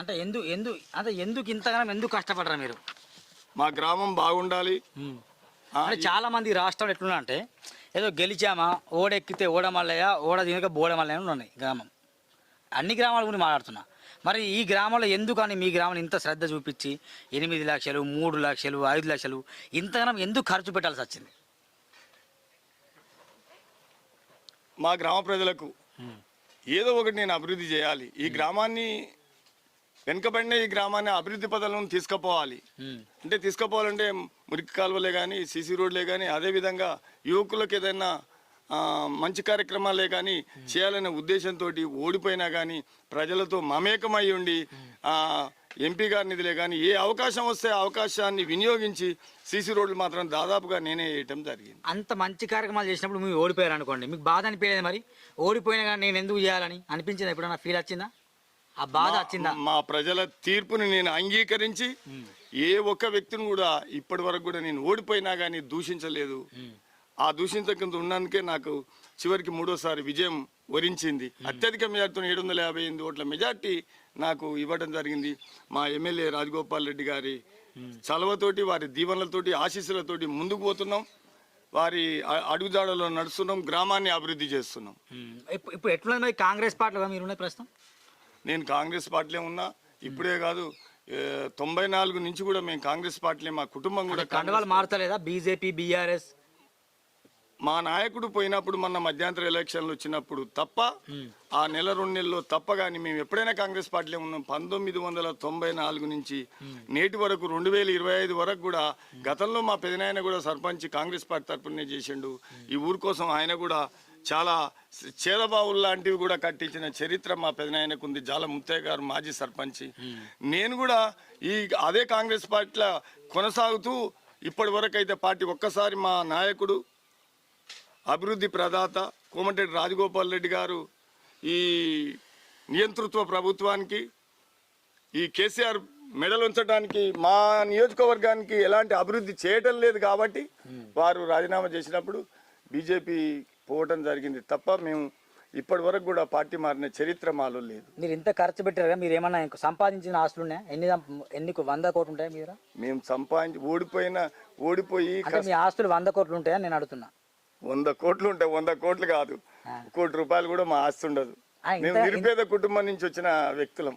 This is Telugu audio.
అంటే ఎందుకు ఎందుకు అంటే ఎందుకు ఇంతగానం ఎందుకు కష్టపడరా మీరు? మా గ్రామం బాగుండాలి. అంటే చాలా మంది రాష్ట్రంలో ఎట్లున్నా అంటే ఏదో గెలిచామా ఓడెక్కితే ఓడమల్లయ్య ఓడ దీనిక బోడమల్లయ్య అని ఉన్నాయి గ్రామం. అన్ని గ్రామాల గురించి మాట్లాడుతున్నా. మరి ఈ గ్రామంలో ఎందుకని మీ గ్రామంలో ఇంత శ్రద్ధ చూపించి ఎనిమిది లక్షలు మూడు లక్షలు ఐదు లక్షలు ఇంతగానం ఎందుకు ఖర్చు పెట్టాల్సి వచ్చింది? మా గ్రామ ప్రజలకు ఏదో ఒకటి నేను అభివృద్ధి చేయాలి. ఈ గ్రామాన్ని వెనుకబడిన ఈ గ్రామాన్ని అభివృద్ధి పదాలను తీసుకుపోవాలి. అంటే తీసుకుపోవాలంటే మురికి కాలువలే కానీ సీసీ రోడ్లే కానీ అదేవిధంగా యువకులకు ఏదైనా మంచి కార్యక్రమాలే కానీ చేయాలనే ఉద్దేశంతో ఓడిపోయినా కానీ ప్రజలతో మమేకమై ఉండి ఆ, ఎంపీ గారి నిధులే కానీ ఏ అవకాశం వస్తే అవకాశాన్ని వినియోగించి సీసీ రోడ్లు మాత్రం దాదాపుగా నేనే వేయటం జరిగింది. అంత మంచి కార్యక్రమాలు చేసినప్పుడు మీరు ఓడిపోయారు అనుకోండి మీకు బాధ అనిపించలేదు మరి? ఓడిపోయినా కానీ నేను ఎందుకు చేయాలని అనిపించిందా? ఎప్పుడన్నా ఫీల్ వచ్చిందా? ఆ బాధ వచ్చిందా? మా ప్రజల తీర్పుని నేను అంగీకరించి ఏ ఒక్క వ్యక్తిని కూడా ఇప్పటి వరకు కూడా నేను ఓడిపోయినా కానీ దూషించలేదు. ఆ దూషించకుండా ఉన్నందుకే నాకు చివరికి మూడోసారి విజయం వరించింది. అత్యధిక మెజార్టీతో ఏడు వందల యాభై ఎనిమిది ఓట్ల మెజార్టీ నాకు ఇవ్వడం జరిగింది. మా ఎమ్మెల్యే రాజగోపాల్ రెడ్డి గారి చలవతోటి వారి దీవెనలతోటి ఆశీస్సులతోటి ముందుకు పోతున్నాం. వారి అడుగుజాడలో నడుస్తున్నాం. గ్రామాన్ని అభివృద్ధి చేస్తున్నాం. ఇప్పుడు ఎట్లున్నది మరి కాంగ్రెస్ పార్టీలో? మీరు ప్రస్తుతం? నేను కాంగ్రెస్ పార్టీలో ఉన్నా ఇప్పుడే కాదు తొంభై నాలుగు నుంచి కూడా మేము కాంగ్రెస్ పార్టీలే మా కుటుంబం కూడా కండవాలు మారుతలేదా? BJP BRS? మా నాయకుడు పోయినప్పుడు మొన్న మధ్యాంతర ఎలక్షన్లు వచ్చినప్పుడు తప్ప ఆ నెల రెండు నెలల్లో తప్ప కానీ మేము ఎప్పుడైనా కాంగ్రెస్ పార్టీలో ఉన్నాం. పంతొమ్మిది వందల తొంభై నాలుగు నుంచి నేటి వరకు రెండు వేల ఇరవై ఐదు వరకు కూడా గతంలో మా పెదనాయన కూడా సర్పంచ్ కాంగ్రెస్ పార్టీ తరపునే చేసిండు. ఈ ఊరు కోసం ఆయన కూడా చాలా చేదబావులు లాంటివి కూడా కట్టించిన చరిత్ర మా పెదనాయనకు ఉంది. జాల ముత్తయ్య గారు మాజీ సర్పంచ్. నేను కూడా ఈ అదే కాంగ్రెస్ పార్టీలో కొనసాగుతూ ఇప్పటి వరకు అయితే పార్టీ ఒక్కసారి మా నాయకుడు అభివృద్ధి ప్రదాత కోమటిరెడ్డి రాజగోపాల్ రెడ్డి గారు ఈ నియంతృత్వ ప్రభుత్వానికి ఈ కేసీఆర్ మెడలు ఉంచడానికి మా నియోజకవర్గానికి ఎలాంటి అభివృద్ధి చేయటం లేదు కాబట్టి వారు రాజీనామా చేసినప్పుడు బీజేపీ పోవటం జరిగింది తప్ప మేము ఇప్పటి వరకు కూడా పార్టీ మారిన చరిత్ర మాలో లేదు. మీరు ఇంత ఖర్చు పెట్టారు కదా మీరు ఏమన్నా సంపాదించిన ఆస్తులు ఉన్నాయా? ఎన్ని ఎన్ని వంద కోట్లు ఉంటాయా మీరు మేము సంపాదించి ఓడిపోయిన ఓడిపోయి మీ ఆస్తులు వంద కోట్లు ఉంటాయా నేను అడుగుతున్నా? వంద కోట్లు ఉంటాయి వంద కోట్లు కాదు. కోటి రూపాయలు కూడా మా ఆస్తి ఉండదు. మేము నిరుపేద కుటుంబం నుంచి వచ్చిన వ్యక్తులం.